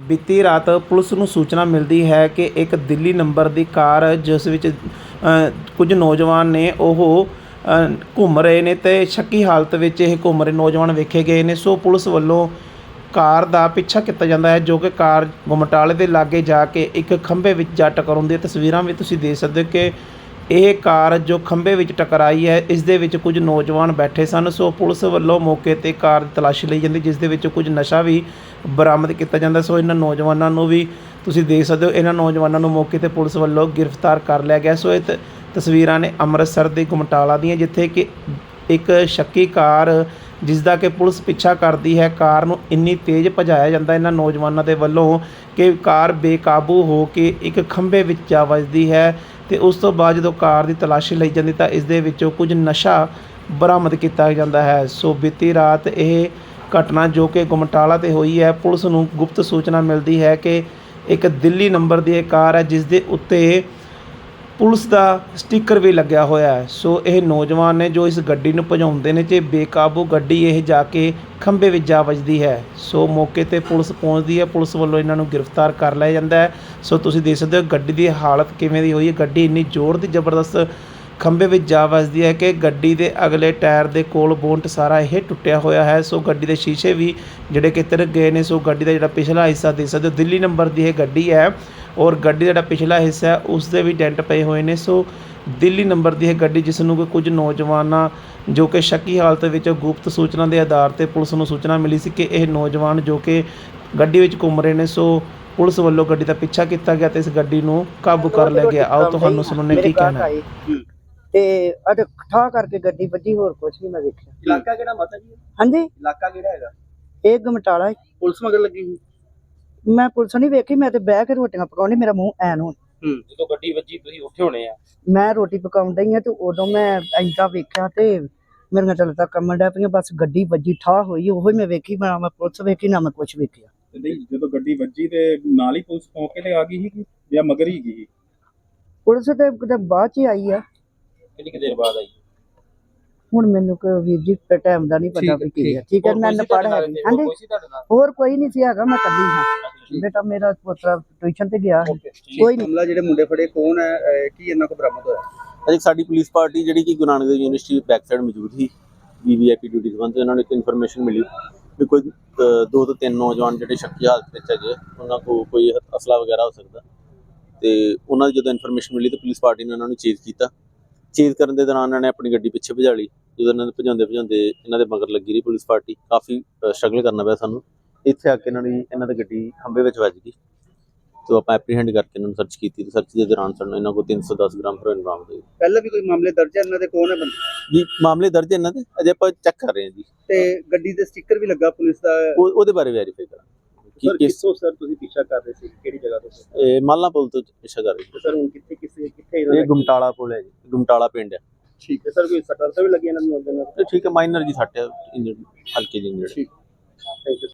ਬੀਤੀ ਰਾਤ ਪੁਲਿਸ ਨੂੰ ਸੂਚਨਾ ਮਿਲਦੀ ਹੈ ਕਿ ਇੱਕ ਦਿੱਲੀ ਨੰਬਰ ਦੀ ਕਾਰ, ਜਿਸ ਵਿੱਚ ਕੁਝ ਨੌਜਵਾਨ ਨੇ ਉਹ ਘੁੰਮ ਰਹੇ ਨੇ ਤੇ ਸ਼ੱਕੀ ਹਾਲਤ ਵਿੱਚ ਇਹ ਘੁੰਮ ਰਹੇ ਨੌਜਵਾਨ ਵੇਖੇ ਗਏ ਨੇ। ਸੋ ਪੁਲਿਸ ਵੱਲੋਂ ਕਾਰ ਦਾ ਪਿੱਛਾ ਕੀਤਾ ਜਾਂਦਾ ਹੈ, ਜੋ ਕਿ ਕਾਰ ਗੁਮਟਾਲੇ ਦੇ ਲਾਗੇ ਜਾ ਕੇ ਇੱਕ ਖੰਭੇ ਵਿੱਚ ਜਾ ਟਕਰਾਉਂਦੀ ਹੈ। ਤਸਵੀਰਾਂ ਵੀ ਤੁਸੀਂ ਦੇਖ ਸਕਦੇ ਹੋ ਕਿ ਇਹ ਕਾਰ ਜੋ ਖੰਭੇ ਵਿੱਚ ਟਕਰਾਈ ਹੈ, ਇਸ ਦੇ ਵਿੱਚ ਕੁਝ ਨੌਜਵਾਨ ਬੈਠੇ ਸਨ। ਸੋ ਪੁਲਿਸ ਵੱਲੋਂ ਮੌਕੇ ਤੇ ਕਾਰ ਦੀ ਤਲਾਸ਼ੀ ਲਈ ਜਾਂਦੀ, ਜਿਸ ਦੇ ਵਿੱਚ ਕੁਝ ਨਸ਼ਾ ਵੀ ਬਰਾਮਦ ਕੀਤਾ ਜਾਂਦਾ। ਸੋ ਇਹਨਾਂ ਨੌਜਵਾਨਾਂ ਨੂੰ ਵੀ ਤੁਸੀਂ ਦੇਖ ਸਕਦੇ ਹੋ, ਇਹਨਾਂ ਨੌਜਵਾਨਾਂ ਨੂੰ ਮੌਕੇ ਤੇ ਪੁਲਿਸ ਵੱਲੋਂ ਗ੍ਰਿਫਤਾਰ ਕਰ ਲਿਆ ਗਿਆ। ਸੋ ਇਹ ਤਸਵੀਰਾਂ ਨੇ ਅੰਮ੍ਰਿਤਸਰ ਦੇ ਗੁਮਟਾਲਾ ਦੀਆਂ, ਜਿੱਥੇ ਕਿ ਇੱਕ ਸ਼ੱਕੀ ਕਾਰ, ਜਿਸ ਦਾ ਕਿ ਪੁਲਿਸ ਪਿੱਛਾ ਕਰਦੀ ਹੈ, ਕਾਰ ਨੂੰ ਇੰਨੀ ਤੇਜ਼ ਭਜਾਇਆ ਜਾਂਦਾ ਇਹਨਾਂ ਨੌਜਵਾਨਾਂ ਦੇ ਵੱਲੋਂ ਕਿ ਕਾਰ ਬੇਕਾਬੂ ਹੋ ਕੇ ਇੱਕ ਖੰਭੇ ਵਿੱਚ ਜਾ ਵੱਜਦੀ ਹੈ। ਤੇ ਉਸ ਤੋਂ ਬਾਅਦ ਜਦੋਂ ਕਾਰ ਦੀ ਤਲਾਸ਼ੀ ਲਈ ਜਾਂਦੀ ਤਾਂ ਇਸ ਦੇ ਵਿੱਚੋਂ ਕੁਝ ਨਸ਼ਾ ਬਰਾਮਦ ਕੀਤਾ ਜਾਂਦਾ ਹੈ। ਸੋ ਬੀਤੀ ਰਾਤ ਇਹ ਘਟਨਾ ਜੋ ਕਿ ਗੁਮਟਾਲਾ ਤੇ ਹੋਈ ਹੈ, ਪੁਲਿਸ ਨੂੰ ਗੁਪਤ ਸੂਚਨਾ ਮਿਲਦੀ ਹੈ ਕਿ ਇੱਕ ਦਿੱਲੀ ਨੰਬਰ ਦੀ ਇਹ ਕਾਰ ਹੈ, ਜਿਸ ਦੇ ਉੱਤੇ ਪੁਲਿਸ ਦਾ ਸਟicker ਵੀ ਲੱਗਿਆ ਹੋਇਆ ਹੈ। ਸੋ ਇਹ ਨੌਜਵਾਨ ਨੇ ਜੋ ਇਸ ਗੱਡੀ ਨੂੰ ਭਜਾਉਂਦੇ ਨੇ ਤੇ ਬੇਕਾਬੂ ਗੱਡੀ ਇਹ ਜਾ ਕੇ ਖੰਭੇ ਵਿੱਚ ਜਾ ਵੱਜਦੀ ਹੈ। ਸੋ ਮੌਕੇ ਤੇ ਪੁਲਿਸ ਪਹੁੰਚਦੀ ਹੈ। ਪੁਲਿਸ ਵੱਲੋਂ ਇਹਨਾਂ ਨੂੰ ਗ੍ਰਿਫਤਾਰ ਕਰ ਲਿਆ ਜਾਂਦਾ ਹੈ। ਸੋ ਤੁਸੀਂ ਦੇਖ ਸਕਦੇ ਹੋ ਗੱਡੀ ਦੀ ਹਾਲਤ ਕਿਵੇਂ ਦੀ ਹੋਈ ਹੈ। ਗੱਡੀ ਇੰਨੀ ਜ਼ੋਰ ਦੀ ਜ਼ਬਰਦਸਤ ਖੰਭੇ ਵਿੱਚ ਜਾ ਵੱਜਦੀ ਹੈ ਕਿ ਗੱਡੀ ਦੇ ਅਗਲੇ ਟਾਇਰ ਦੇ ਕੋਲ ਬੋਨਟ ਸਾਰਾ ਇਹ ਟੁੱਟਿਆ ਹੋਇਆ ਹੈ। ਸੋ ਗੱਡੀ ਦੇ ਸ਼ੀਸ਼ੇ ਵੀ ਜਿਹੜੇ ਕਿ ਤਿਲਕ ਗਏ ਨੇ, ਸੋ ਗੱਡੀ ਦਾ ਜਿਹੜਾ ਪਿਛਲਾ ਹਿੱਸਾ ਦੇਖ ਸਕਦੇ ਹੋ, ਦਿੱਲੀ ਨੰਬਰ ਦੀ ਇਹ ਗੱਡੀ ਹੈ। ਔਰ ਗੱਡੀ ਦਾ ਜਿਹੜਾ ਪਿਛਲਾ ਹਿੱਸਾ ਹੈ ਉਸ ਦੇ ਵੀ ਡੈਂਟ ਪਏ ਹੋਏ ਨੇ। ਸੋ ਦਿੱਲੀ ਨੰਬਰ ਦੀ ਇਹ ਗੱਡੀ ਜਿਸ ਨੂੰ ਕਿ ਕੁਝ ਨੌਜਵਾਨਾਂ ਜੋ ਕਿ ਸ਼ੱਕੀ ਹਾਲਤ ਵਿੱਚ ਗੁਪਤ ਸੂਚਨਾ ਦੇ ਆਧਾਰ ਤੇ ਪੁਲਿਸ ਨੂੰ ਸੂਚਨਾ ਮਿਲੀ ਸੀ ਕਿ ਇਹ ਨੌਜਵਾਨ ਜੋ ਕਿ ਗੱਡੀ ਵਿੱਚ ਘੁੰਮ ਰਹੇ ਨੇ ਸੋ ਪੁਲਿਸ ਵੱਲੋਂ ਗੱਡੀ ਦਾ ਪਿੱਛਾ ਕੀਤਾ ਗਿਆ ਤੇ ਇਸ ਗੱਡੀ ਨੂੰ ਕਾਬੂ ਕਰ ਲਿਆ ਗਿਆ। ਆਓ ਤੁਹਾਨੂੰ ਸੁਣਨੇ ਕੀ ਕਹਿਣਾ ਹੈ। ਤੇ ਅਜ ਠਾ ਕਰਕੇ ਗੱਡੀ ਵੱਜੀ ਹੋਰ ਕੁਝ ਨਹੀਂ ਮੈਂ ਵੇਖਿਆ। ਇਲਾਕਾ ਕਿਹੜਾ ਮਾਤਾ ਜੀ? ਹਾਂਜੀ? ਇਲਾਕਾ ਕਿਹੜਾ ਹੈਗਾ? ਇਹ ਗਮਟਾਲਾ। ਪੁਲਿਸ ਮਗਰ ਲੱਗੀ ਸੀ ਮੈਂ ਪੁਲਿਸ ਨਹੀਂ ਵੇਖੀ ਮੈਂ ਤੇ ਬਹਿ ਕੇ ਰੋਟੀਆਂ ਪਕਾਉਣੀ ਮੇਰਾ ਮੂੰਹ ਐਨ ਹੋ ਹੂੰ ਜਦੋਂ ਗੱਡੀ ਵੱਜੀ ਤੁਸੀਂ ਉੱਥੇ ਹੋਣੇ ਆ? ਮੈਂ ਰੋਟੀ ਪਕਾਉਂਦਾ ਹੀ ਆ ਤੇ ਉਦੋਂ ਮੈਂ ਐਂਦਾ ਵੇਖਿਆ ਤੇ ਮੇਰੀਆਂ ਚੱਲ ਤਾਂ ਕੰਮਣ ਡੈ ਪਈਆਂ ਬਸ ਗੱਡੀ ਵੱਜੀ ਠਾ ਹੋਈ ਉਹੀ ਮੈਂ ਵੇਖੀ ਮੈਂ ਮੈਂ ਪੁਲਿਸ ਵੇਖੀ ਨਾ ਮੈਂ ਕੁਝ ਵੇਖਿਆ। ਤੇ ਨਹੀਂ ਜਦੋਂ ਗੱਡੀ ਵੱਜੀ ਤੇ ਨਾਲ ਹੀ ਪੁਲਿਸ ਮੌਕੇ ਤੇ ਆ ਗਈ ਸੀ ਕਿ ਜਾਂ ਮਗਰ ਹੀ ਗਈ? ਪੁਲਿਸ ਤੇ ਕਿਤੇ ਬਾਅਦ ਚ ਹੀ ਆਈ ਆ। ਕਿੰਨੀ ਕੁ ਦੇਰ ਬਾਅਦ ਆਈ? ਹੁਣ ਮੈਨੂੰ ਕੋਈ ਵੀਰ ਜੀ ਟਾਈਮ ਦਾ ਨਹੀਂ ਪਤਾ ਵੀ ਕੀ ਹੈ ਠੀਕ। ਹੈ ਮੈਂ ਪੜ੍ਹ ਹੈ ਹਾਂਜੀ। ਹੋਰ ਕੋਈ ਨਹੀਂ ਸੀ ਹੈਗਾ ਮੈਂ ਕੱਲੀ ਹਾਂ। ਬੇਟਾ ਮੇਰਾ ਪੁੱਤਰ ਟਿਊਸ਼ਨ ਤੇ ਗਿਆ ਹੈ ਕੋਈ ਨਹੀਂ। ਮਾਮਲਾ ਜਿਹੜੇ ਮੁੰਡੇ ਫੜੇ ਕੌਣ ਹੈ ਕੀ ਇਹਨਾਂ ਕੋ ਬਰਾਮਦ ਹੋਇਆ? ਅਜੇ ਸਾਡੀ ਪੁਲਿਸ ਪਾਰਟੀ ਜਿਹੜੀ ਕਿ Guru Nanak Dev university back side ਮੌਜੂਦ ਸੀ ਵੀਵੀਆਈਪੀ ਡਿਊਟੀ ਸੰਬੰਧ ਉਹਨਾਂ ਨੂੰ ਇੱਕ ਇਨਫੋਰਮੇਸ਼ਨ ਮਿਲੀ ਵੀ ਕੋਈ ਦੋ ਤੋਂ ਤਿੰਨ ਨੌਜਵਾਨ ਜਿਹੜੇ ਸ਼ੱਕੀ ਹਾਲਤ ਵਿੱਚ ਹੈਗੇ ਉਹਨਾਂ ਕੋਲ ਕੋਈ ਅਸਲਾ ਵਗੈਰਾ ਹੋ ਸਕਦਾ। ਤੇ ਉਹਨਾਂ ਦੀ ਜਦੋਂ ਇਨਫੋਰਮੇਸ਼ਨ ਮਿਲੀ ਤਾਂ ਪੁਲਿਸ ਪਾਰਟੀ ਨੇ ਉਹਨਾਂ ਨੂੰ ਚੇਜ਼ ਕੀਤਾ। ਚੇਜ਼ ਕਰਨ ਦੇ ਦੌਰਾਨ ਉਹਨਾਂ ਨੇ ਆਪਣੀ ਗੱਡੀ ਪਿੱਛੇ ਭਜਾ ਲਈ। ਜਦੋਂ ਇਹਨਾਂ ਨੂੰ ਭਜਾਉਂਦੇ ਭਜਾਉਂਦੇ ਇਹਨਾਂ ਦੇ ਮਗਰ ਲੱਗੀ ਰਹੀ ਪੁਲਿਸ ਪਾਰਟੀ। ਕਾਫੀ ਸਟਰਗਲ ਕਰਨਾ ਪਿਆ ਸਾਨੂੰ। ਇੱਥੇ ਆ ਕੇ ਇਹਨਾਂ ਦੀ ਇਹਨਾਂ ਦੀ ਗੱਡੀ ਖੰਭੇ ਵਿੱਚ ਵੱਜ ਗਈ। ਤੇ ਆਪਾਂ ਐਪਰੀਹੈਂਡ ਕਰਕੇ ਇਹਨਾਂ ਨੂੰ ਸਰਚ ਕੀਤੀ ਤੇ ਸਰਚ ਦੇ ਦੌਰਾਨ ਸਾਨੂੰ ਇਹਨਾਂ ਕੋਲ 310 ਗ੍ਰਾਮ ਹੈਰੋਇਨ ਬਰਾਮਦ ਹੋਈ ਪਹਿਲਾਂ ਵੀ ਕੋਈ ਮਾਮਲੇ ਦਰਜ ਹੈ ਇਹਨਾਂ ਦੇ? ਕੌਣ ਹੈ ਬੰਦੇ? ਜੀ ਮਾਮਲੇ ਦਰਜ ਹੈ ਇਹਨਾਂ ਦੇ? ਅਜੇ ਆਪਾਂ ਚੈੱਕ ਕਰ ਰਹੇ ਹਾਂ ਜੀ। ਤੇ ਗੱਡੀ ਤੇ ਸਟicker ਵੀ ਲੱਗਾ ਪੁਲਿਸ ਦਾ? ਉਹ ਉਹਦੇ ਬਾਰੇ ਵੈਰੀਫਾਈ ਕਰਾਂਗੇ। ਸਰ ਕਿ ਕਿਸ ਸਰ ਤੁਸੀਂ ਪਿੱਛਾ ਕਰ ਰਹੇ ਸੀ? ਕਿਹੜੀ ਜਗ੍ਹਾ ਤੋਂ? ਇਹ ਮਾਲਾ ਪੁਲ ਤੋਂ ਪਿੱਛਾ ਕਰ ਰਹੇ ਸਰ ਹੁਣ ਕਿੱਥੇ ਕਿਸੇ ਕਿੱਥੇ ਇਹ ਗੁਮਟਾਲਾ ਪੁਲ ਹੈ ਜੀ। ਗੁਮਟਾਲਾ ਪਿੰਡ ਹੈ। ਠੀਕ ਹੈ ਸਰ ਕੋਈ ਸੱਟਾਂ ਤਾਂ ਵੀ ਲੱਗੀਆਂ ਇਹਨਾਂ ਨੂੰ? ਠੀਕ ਹੈ ਮਾਈਨਰ ਜੀ ਸੱਟ ਹੈ ਇੰਜਰਡ ਹਲਕੇ ਜਿਹੀ ਇੰਜਰਡ ਠੀਕ। Thank you